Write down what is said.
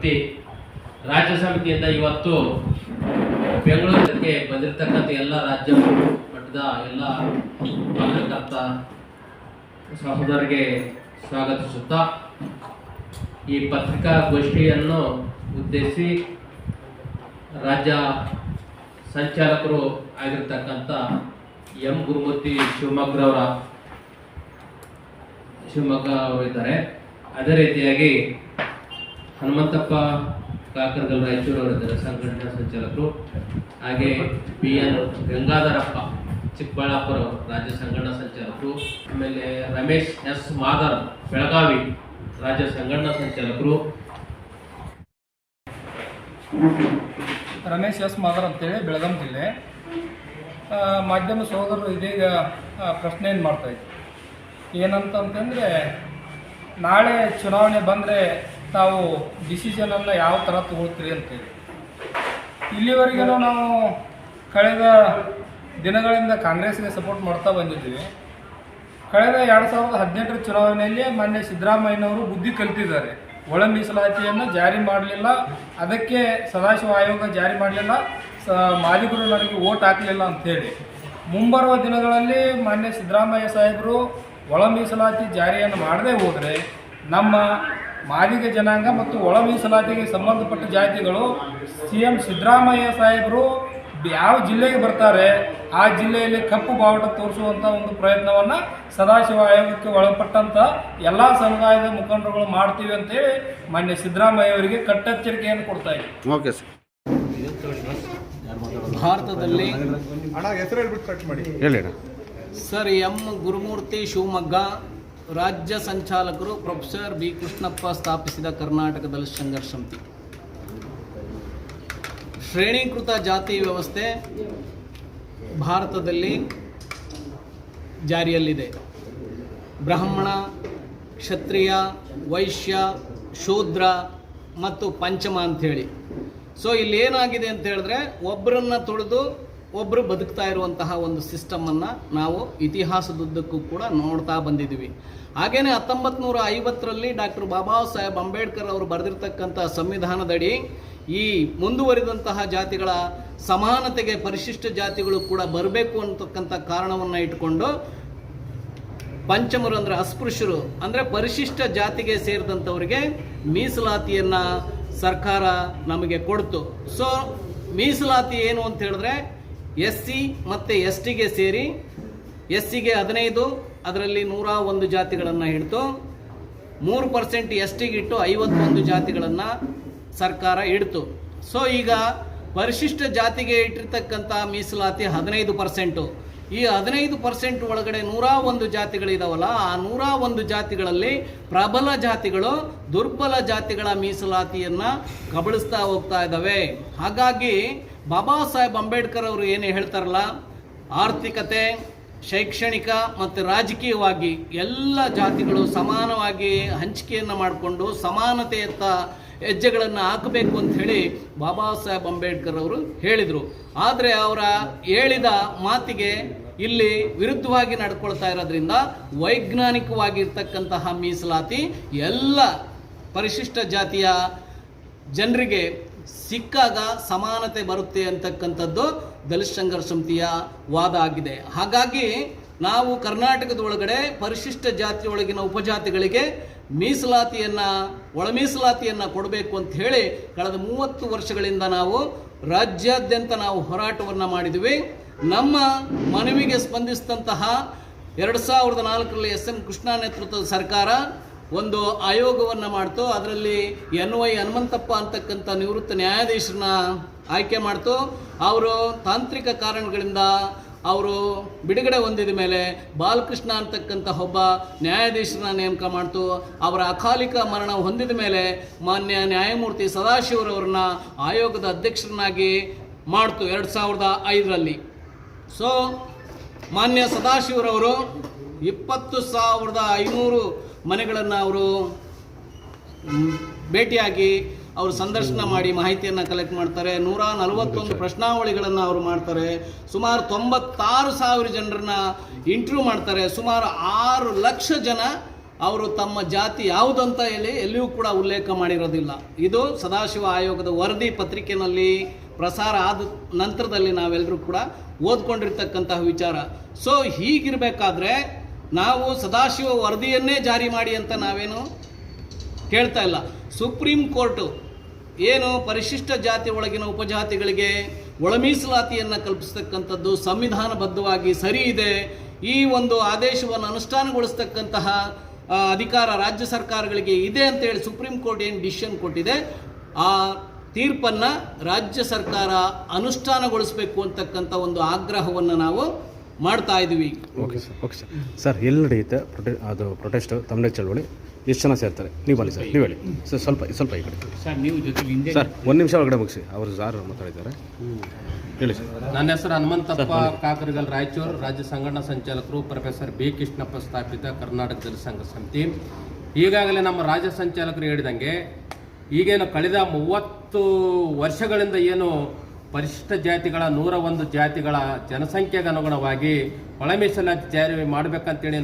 ರಾಜ್ಯ ಸಮಿತಿಯಿಂದ ಇವತ್ತು ಬೆಂಗಳೂರಿಗೆ ಬಂದಿರತಕ್ಕಂಥ ಎಲ್ಲ ರಾಜ್ಯ ಮಟ್ಟದ ಎಲ್ಲ ಪತ್ರಕರ್ತ ಸಹೋದರಿಗೆ ಸ್ವಾಗತಿಸುತ್ತಾ ಈ ಪತ್ರಿಕಾಗೋಷ್ಠಿಯನ್ನು ಉದ್ದೇಶಿಸಿ ರಾಜ್ಯ ಸಂಚಾಲಕರು ಆಗಿರ್ತಕ್ಕಂಥ ಎಂ ಗುರುಮೂರ್ತಿ ಶಿವಮೊಗ್ಗರವರ ಶಿವಮೊಗ್ಗ ಅವರಿದ್ದಾರೆ. ಅದೇ ರೀತಿಯಾಗಿ ಹನುಮಂತಪ್ಪ ಕಾಕರ್ಗಲ್ ರಾಯಚೂರು ಅವರಿದ್ದಾರೆ, ಸಂಘಟನಾ ಸಂಚಾಲಕರು. ಹಾಗೆ ಬಿ ಎನ್ ಗಂಗಾಧರಪ್ಪ, ಚಿಕ್ಕಬಳ್ಳಾಪುರ ರಾಜ್ಯ ಸಂಘಟನಾ ಸಂಚಾಲಕರು. ಆಮೇಲೆ ರಮೇಶ್ ಎಸ್ ಮಾದರ್, ಬೆಳಗಾವಿ, ರಾಜ್ಯ ಸಂಘಟನಾ ಸಂಚಾಲಕರು. ರಮೇಶ್ ಎಸ್ ಮಾದರ್ ಅಂತೇಳಿ ಬೆಳಗಾಂ ಜಿಲ್ಲೆ. ಮಾಧ್ಯಮ ಸಹೋದರರು ಇದೀಗ ಪ್ರಶ್ನೆಯನ್ನು ಮಾಡ್ತಾಯಿದ್ರು ಏನಂತಂತಂದರೆ, ನಾಳೆ ಚುನಾವಣೆ ಬಂದರೆ ತಾವು ಡಿಸಿಷನನ್ನು ಯಾವ ಥರ ತೊಗೊಳ್ತೀರಿ ಅಂತೇಳಿ ಇಲ್ಲಿವರೆಗೂ ನಾವು ಕಳೆದ ದಿನಗಳಿಂದ ಕಾಂಗ್ರೆಸ್ಗೆ ಸಪೋರ್ಟ್ ಮಾಡ್ತಾ ಬಂದಿದ್ದೀವಿ. ಕಳೆದ ಎರಡು ಸಾವಿರದ ಹದಿನೆಂಟರ ಚುನಾವಣೆಯಲ್ಲಿ ಮಾನ್ಯ ಸಿದ್ದರಾಮಯ್ಯನವರು ಬುದ್ಧಿ ಕಲಿತಿದ್ದಾರೆ. ಒಳ ಮೀಸಲಾತಿಯನ್ನು ಜಾರಿ ಮಾಡಲಿಲ್ಲ, ಅದಕ್ಕೆ ಸದಾಶಿವ ಆಯೋಗ ಜಾರಿ ಮಾಡಲಿಲ್ಲ, ಸ ಮಾಲೀಕರು ನನಗೆ ಓಟ್ ಹಾಕಲಿಲ್ಲ ಅಂಥೇಳಿ ಮುಂಬರುವ ದಿನಗಳಲ್ಲಿ ಮಾನ್ಯ ಸಿದ್ದರಾಮಯ್ಯ ಸಾಹೇಬರು ಒಳ ಮೀಸಲಾತಿ ಜಾರಿಯನ್ನು ಮಾಡದೇ ಹೋದರೆ ನಮ್ಮ ಮಾದಿಗ ಜನಾಂಗ ಮತ್ತು ಒಳ ಮೀಸಲಾತಿಗೆ ಸಂಬಂಧಪಟ್ಟ ಜಾತಿಗಳು ಸಿ ಎಂ ಸಿದ್ದರಾಮಯ್ಯ ಸಾಹೇಬರು ಯಾವ ಜಿಲ್ಲೆಗೆ ಬರ್ತಾರೆ. ಆ ಜಿಲ್ಲೆಯಲ್ಲಿ ಕಪ್ಪು ಬಾವುಟ ತೋರಿಸುವಂಥ ಒಂದು ಪ್ರಯತ್ನವನ್ನು ಸದಾಶಿವ ಆಯೋಗಕ್ಕೆ ಒಳಪಟ್ಟಂಥ ಎಲ್ಲ ಸಮುದಾಯದ ಮುಖಂಡರುಗಳು ಮಾಡ್ತೀವಿ ಅಂತೇಳಿ ಮಾನ್ಯ ಸಿದ್ದರಾಮಯ್ಯ ಅವರಿಗೆ ಕಟ್ಟೆಚ್ಚರಿಕೆಯನ್ನು ಕೊಡ್ತಾ ಇದ್ದೀವಿ ಓಕೆ ಸರ್. ಭಾರತದಲ್ಲಿ ಅಣ್ಣ ಹೆಸರು ಹೇಳ್ಬಿಟ್ಟು ಕಟ್ ಮಾಡಿ. ಹೇಳಿ ಅಣ್ಣ. ಸರ್ ಎಂ ಗುರುಮೂರ್ತಿ ಶಿವಮೊಗ್ಗ ರಾಜ್ಯ ಸಂಚಾಲಕರು ಪ್ರೊಫೆಸರ್ ಬಿ ಕೃಷ್ಣಪ್ಪ ಸ್ಥಾಪಿಸಿದ ಕರ್ನಾಟಕ ದಲಿತ ಸಂಘರ್ಷ ಸಮಿತಿ ಶ್ರೇಣೀಕೃತ ಜಾತಿ ವ್ಯವಸ್ಥೆ ಭಾರತದಲ್ಲಿ ಜಾರಿಯಲ್ಲಿದೆ. ಬ್ರಾಹ್ಮಣ, ಕ್ಷತ್ರಿಯ, ವೈಶ್ಯ, ಶೂದ್ರ ಮತ್ತು ಪಂಚಮ ಅಂಥೇಳಿ. ಸೊ ಇಲ್ಲಿ ಏನಾಗಿದೆ ಅಂತ ಹೇಳಿದ್ರೆ ಒಬ್ಬರನ್ನು ತುಳಿದು ಒಬ್ಬರು ಬದುಕ್ತಾ ಇರುವಂತಹ ಒಂದು ಸಿಸ್ಟಮನ್ನು ನಾವು ಇತಿಹಾಸದುದ್ದಕ್ಕೂ ಕೂಡ ನೋಡ್ತಾ ಬಂದಿದ್ದೀವಿ. ಹಾಗೆಯೇ ಹತ್ತೊಂಬತ್ತು ನೂರ ಐವತ್ತರಲ್ಲಿ ಡಾಕ್ಟರ್ ಬಾಬಾ ಸಾಹೇಬ್ ಅಂಬೇಡ್ಕರ್ ಅವರು ಬರೆದಿರ್ತಕ್ಕಂಥ ಸಂವಿಧಾನದಡಿ ಈ ಮುಂದುವರಿದಂತಹ ಜಾತಿಗಳ ಸಮಾನತೆಗೆ ಪರಿಶಿಷ್ಟ ಜಾತಿಗಳು ಕೂಡ ಬರಬೇಕು ಅಂತಕ್ಕಂಥ ಕಾರಣವನ್ನು ಇಟ್ಕೊಂಡು ಪಂಚಮರು ಅಂದರೆ ಅಸ್ಪೃಶ್ಯರು, ಅಂದರೆ ಪರಿಶಿಷ್ಟ ಜಾತಿಗೆ ಸೇರಿದಂಥವರಿಗೆ ಮೀಸಲಾತಿಯನ್ನ ಸರ್ಕಾರ ನಮಗೆ ಕೊಡ್ತು. ಸೊ ಮೀಸಲಾತಿ ಏನು ಅಂತ ಹೇಳಿದ್ರೆ ಎಸ್ ಸಿ ಮತ್ತು ಎಸ್ ಟಿಗೆ ಸೇರಿ ಎಸ್ ಸಿಗೆ ಹದಿನೈದು, ಅದರಲ್ಲಿ ನೂರ ಒಂದು ಜಾತಿಗಳನ್ನು ಹಿಡಿದು ಮೂರು ಪರ್ಸೆಂಟ್ ಎಸ್ ಟಿಗೆ ಇಟ್ಟು ಐವತ್ತೊಂದು ಜಾತಿಗಳನ್ನು ಸರ್ಕಾರ ಇಡ್ತು ಸೊ ಈಗ ಪರಿಶಿಷ್ಟ ಜಾತಿಗೆ ಇಟ್ಟಿರ್ತಕ್ಕಂಥ ಮೀಸಲಾತಿ ಹದಿನೈದು ಪರ್ಸೆಂಟು. ಈ ಹದಿನೈದು ಪರ್ಸೆಂಟ್ ಒಳಗಡೆ ನೂರ ಒಂದು ಜಾತಿಗಳಿದಾವಲ್ಲ, ಆ ನೂರ ಒಂದು ಜಾತಿಗಳಲ್ಲಿ ಪ್ರಬಲ ಜಾತಿಗಳು ದುರ್ಬಲ ಜಾತಿಗಳ ಮೀಸಲಾತಿಯನ್ನು ಕಬಳಿಸ್ತಾ ಹೋಗ್ತಾ ಇದ್ದಾವೆ ಹಾಗಾಗಿ ಬಾಬಾ ಸಾಹೇಬ್ ಅಂಬೇಡ್ಕರ್ ಅವರು ಏನು ಹೇಳ್ತಾರಲ್ಲ, ಆರ್ಥಿಕತೆ ಶೈಕ್ಷಣಿಕ ಮತ್ತು ರಾಜಕೀಯವಾಗಿ ಎಲ್ಲ ಜಾತಿಗಳು ಸಮಾನವಾಗಿ ಹಂಚಿಕೆಯನ್ನು ಮಾಡಿಕೊಂಡು ಸಮಾನತೆಯತ್ತ ಹೆಜ್ಜೆಗಳನ್ನು ಹಾಕಬೇಕು ಅಂತ ಹೇಳಿ ಬಾಬಾ ಸಾಹೇಬ್ ಅಂಬೇಡ್ಕರ್ ಅವರು ಹೇಳಿದರು. ಆದರೆ ಅವರ ಹೇಳಿದ ಮಾತಿಗೆ ಇಲ್ಲಿ ವಿರುದ್ಧವಾಗಿ ನಡ್ಕೊಳ್ತಾ ಇರೋದ್ರಿಂದ ವೈಜ್ಞಾನಿಕವಾಗಿರ್ತಕ್ಕಂತಹ ಮೀಸಲಾತಿ ಎಲ್ಲ ಪರಿಶಿಷ್ಟ ಜಾತಿಯ ಜನರಿಗೆ ಸಿಕ್ಕಾಗ ಸಮಾನತೆ ಬರುತ್ತೆ ಅಂತಕ್ಕಂಥದ್ದು ದಲಿತ ಸಂಘರ್ಷ ಸಮಿತಿಯ ವಾದ ಆಗಿದೆ. ಹಾಗಾಗಿ ನಾವು ಕರ್ನಾಟಕದ ಒಳಗಡೆ ಪರಿಶಿಷ್ಟ ಜಾತಿಯೊಳಗಿನ ಉಪಜಾತಿಗಳಿಗೆ ಮೀಸಲಾತಿಯನ್ನು ಒಳ ಮೀಸಲಾತಿಯನ್ನು ಕೊಡಬೇಕು ಅಂತ ಹೇಳಿ ಕಳೆದ ಮೂವತ್ತು ವರ್ಷಗಳಿಂದ ನಾವು ರಾಜ್ಯಾದ್ಯಂತ ನಾವು ಹೋರಾಟವನ್ನು ಮಾಡಿದ್ವಿ. ನಮ್ಮ ಮನವಿಗೆ ಸ್ಪಂದಿಸಿದಂತಹ ಎರಡು ಸಾವಿರದ ನಾಲ್ಕರಲ್ಲಿ ಎಸ್ ಎಂ ಕೃಷ್ಣ ನೇತೃತ್ವದ ಸರ್ಕಾರ ಒಂದು ಆಯೋಗವನ್ನು ಮಾಡ್ತು, ಅದರಲ್ಲಿ ಎನ್ ವೈ ಹನುಮಂತಪ್ಪ ಅಂತಕ್ಕಂಥ ನಿವೃತ್ತ ನ್ಯಾಯಾಧೀಶರನ್ನ ಆಯ್ಕೆ ಮಾಡ್ತು. ಅವರು ತಾಂತ್ರಿಕ ಕಾರಣಗಳಿಂದ ಅವರು ಬಿಡುಗಡೆ ಹೊಂದಿದ ಮೇಲೆ ಬಾಲಕೃಷ್ಣ ಅಂತಕ್ಕಂಥ ಒಬ್ಬ ನ್ಯಾಯಾಧೀಶರನ್ನ ನೇಮಕ ಮಾಡ್ತು. ಅವರ ಅಕಾಲಿಕ ಮರಣ ಹೊಂದಿದ ಮೇಲೆ ಮಾನ್ಯ ನ್ಯಾಯಮೂರ್ತಿ ಸದಾಶಿವರವ್ರನ್ನ ಆಯೋಗದ ಅಧ್ಯಕ್ಷರನ್ನಾಗಿ ಮಾಡ್ತು ಎರಡು ಸಾವಿರದ ಐದರಲ್ಲಿ. ಸೊ ಮಾನ್ಯ ಸದಾಶಿವರವರು ಇಪ್ಪತ್ತು ಸಾವಿರದ ಐನೂರು ಮನೆಗಳನ್ನು ಅವರು ಭೇಟಿಯಾಗಿ ಅವರು ಸಂದರ್ಶನ ಮಾಡಿ ಮಾಹಿತಿಯನ್ನು ಕಲೆಕ್ಟ್ ಮಾಡ್ತಾರೆ. ನೂರ ನಲವತ್ತೊಂದು ಪ್ರಶ್ನಾವಳಿಗಳನ್ನು ಅವರು ಮಾಡ್ತಾರೆ. ಸುಮಾರು ತೊಂಬತ್ತಾರು ಸಾವಿರ ಜನರನ್ನ ಇಂಟರ್ವ್ಯೂ ಮಾಡ್ತಾರೆ. ಸುಮಾರು ಆರು ಲಕ್ಷ ಜನ ಅವರು ತಮ್ಮ ಜಾತಿ ಯಾವುದಂತ ಹೇಳಿ ಎಲ್ಲಿಯೂ ಕೂಡ ಉಲ್ಲೇಖ ಮಾಡಿರೋದಿಲ್ಲ. ಇದು ಸದಾಶಿವ ಆಯೋಗದ ವರದಿ ಪತ್ರಿಕೆಯಲ್ಲಿ ಪ್ರಸಾರ ಆದ ನಂತರದಲ್ಲಿ ನಾವೆಲ್ಲರೂ ಕೂಡ ಓದ್ಕೊಂಡಿರ್ತಕ್ಕಂತಹ ವಿಚಾರ. ಸೊ ಹೀಗಿರಬೇಕಾದ್ರೆ ನಾವು ಸದಾಶಿವ ವರದಿಯನ್ನೇ ಜಾರಿ ಮಾಡಿ ಅಂತ ನಾವೇನು ಕೇಳ್ತಾ ಇಲ್ಲ. ಸುಪ್ರೀಂ ಕೋರ್ಟು ಏನು ಪರಿಶಿಷ್ಟ ಜಾತಿ ಒಳಗಿನ ಉಪಜಾತಿಗಳಿಗೆ ಒಳ ಮೀಸಲಾತಿಯನ್ನು ಕಲ್ಪಿಸ್ತಕ್ಕಂಥದ್ದು ಸಂವಿಧಾನಬದ್ಧವಾಗಿ ಸರಿ ಇದೆ. ಈ ಒಂದು ಆದೇಶವನ್ನು ಅನುಷ್ಠಾನಗೊಳಿಸ್ತಕ್ಕಂತಹ ಅಧಿಕಾರ ರಾಜ್ಯ ಸರ್ಕಾರಗಳಿಗೆ ಇದೆ ಅಂತೇಳಿ ಸುಪ್ರೀಂ ಕೋರ್ಟ್ ಏನು ಡಿಸಿಷನ್ ಕೊಟ್ಟಿದೆ. ಆ ತೀರ್ಪನ್ನು ರಾಜ್ಯ ಸರ್ಕಾರ ಅನುಷ್ಠಾನಗೊಳಿಸಬೇಕು ಅಂತಕ್ಕಂಥ ಒಂದು ಆಗ್ರಹವನ್ನು ನಾವು ಮಾಡ್ತಾ ಇದ್ದೀವಿ okay sir okay sir sir ಎಲ್ಲಿ ನಡೆಯುತ್ತೆ ಪ್ರೊಟೆ ಅದು ಪ್ರೊಟೆಸ್ಟ್ ತಮ್ಮದೇ ಚಳವಳಿ? ಎಷ್ಟು ಜನ ಸೇರ್ತಾರೆ? ನೀವು ಬನ್ನಿ ಸರ್ ನೀವು ಹೇಳಿ. ಸರ್ ಸ್ವಲ್ಪ ಸ್ವಲ್ಪ ಈ ಕಡೆ. ಸರ್ ನೀವು ಜೊತೆಗೆ ಹಿಂದೆ ಸರ್ ಒಂದು ನಿಮಿಷ ಒಳಗಡೆ ಮುಗಿಸಿ. ಅವರು ಸಾರ್ ಮಾತಾಡಿದ್ದಾರೆ. ಹೇಳಿ ಸರ್ ನನ್ನ ಹೆಸರು ಹನುಮಂತಪ್ಪ ಕಾಕರಗಲ್ ರಾಯಚೂರು ರಾಜ್ಯ ಸಂಘಟನಾ ಸಂಚಾಲಕರು ಪ್ರೊಫೆಸರ್ ಬಿ ಕೃಷ್ಣಪ್ಪ ಸ್ಥಾಪಿತ ಕರ್ನಾಟಕ ಜನಸಂಘ ಸಮಿತಿ. ಈಗಾಗಲೇ ನಮ್ಮ ರಾಜ್ಯ ಸಂಚಾಲಕರು ಹೇಳಿದಂಗೆ ಈಗೇನು ಕಳೆದ ಮೂವತ್ತು ವರ್ಷಗಳಿಂದ ಏನು ಪರಿಶಿಷ್ಟ ಜಾತಿಗಳ ನೂರ ಒಂದು ಜಾತಿಗಳ ಜನಸಂಖ್ಯೆಗೆ ಅನುಗುಣವಾಗಿ ಒಳಮೀಸಲಾತಿ ಜಾರಿ ಮಾಡಬೇಕಂತೇಳಿ